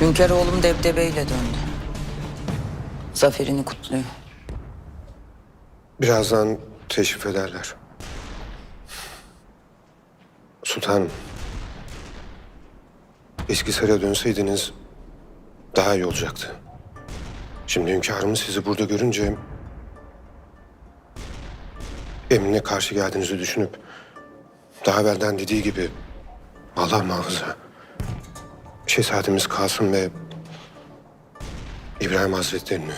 Hünkar oğlum debdebeyle döndü. Zaferini kutluyor. Birazdan teşrif ederler. Sultanım. Eskisaray'a dönseydiniz daha iyi olacaktı. Şimdi hünkârımız sizi burada görünce... ...emrine karşı geldiğinizi düşünüp... ...daha evvelden dediği gibi... ...Allah muhafaza... ...şehzademiz Kasım ve... ...İbrahim Hazretlerini...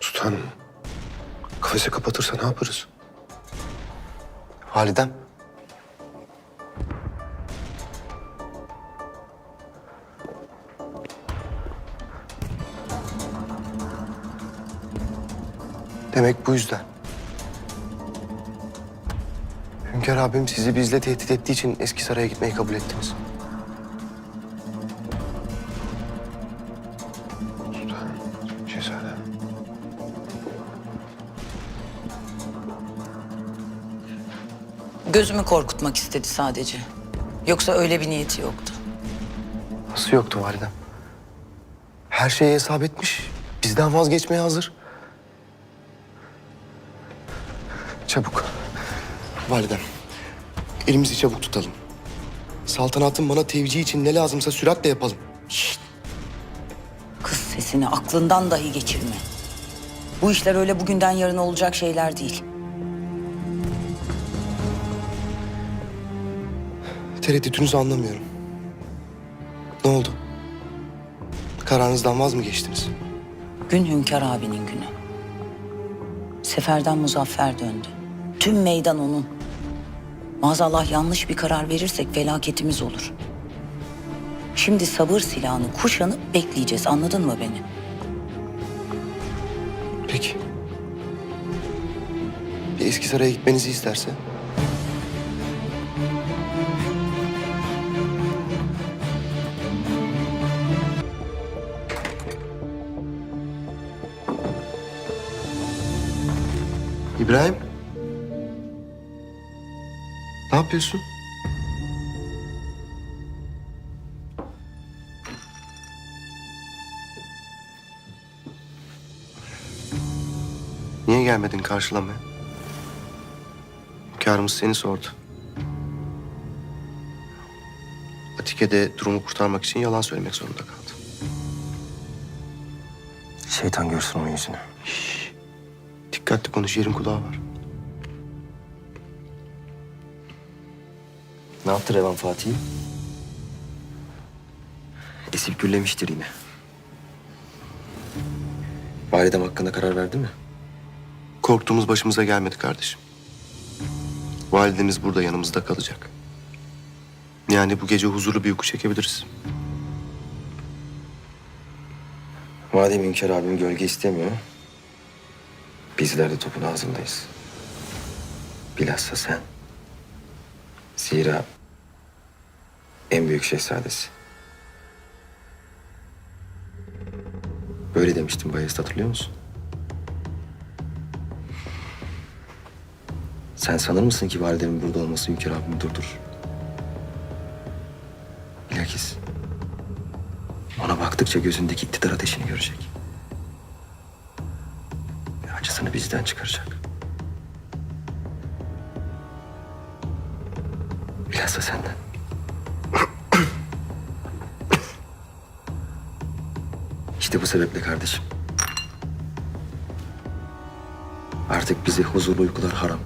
...sultanım... Kafesi kapatırsa ne yaparız? Validem. Demek bu yüzden. Hünkar abim sizi bizle tehdit ettiği için eski saraya gitmeyi kabul ettiniz. Gözümü korkutmak istedi sadece. Yoksa öyle bir niyeti yoktu. Nasıl yoktu validem? Her şeyi hesap etmiş. Bizden vazgeçmeye hazır. Çabuk. Validem. Elimizi çabuk tutalım. Saltanatın bana tevcihi için ne lazımsa süratle yapalım. Kız sesini aklından dahi geçirme. Bu işler öyle bugünden yarına olacak şeyler değil. Tereddütünüzü anlamıyorum. Ne oldu? Kararınızdan vaz mı geçtiniz? Gün Hünkar abinin günü. Seferden muzaffer döndü. Tüm meydan onun. Maazallah yanlış bir karar verirsek felaketimiz olur. Şimdi sabır silahını kuşanıp bekleyeceğiz. Anladın mı beni? Peki. Bir eski saraya gitmenizi isterse? İbrahim. Ne yapıyorsun? Niye gelmedin karşılamaya? Hünkârımız seni sordu. Atike de durumu kurtarmak için yalan söylemek zorunda kaldı. Şeytan görsün onun yüzünü. Dikkatli konuş, yerin kulağı var. Ne yaptı Revan Fatih'i? Esip güllemiştir yine. Validem hakkında karar verdi mi? Korktuğumuz başımıza gelmedi kardeşim. Validemiz burada yanımızda kalacak. Yani bu gece huzurlu bir uyku çekebiliriz. Madem Hünkar abim gölge istemiyor... ...bizler de topun ağzındayız. Bilhassa sen. Zira... ...en büyük şehzadesi. Böyle demiştim Bayezid hatırlıyor musun? Sen sanır mısın ki validemin burada olması Hünkar abimi durdurur? Bilakis ona baktıkça gözündeki iktidar ateşini görecek. Acısını bizden çıkaracak. Bilhassa senden. İşte bu sebeple kardeşim. Artık bize huzurlu uykular haram.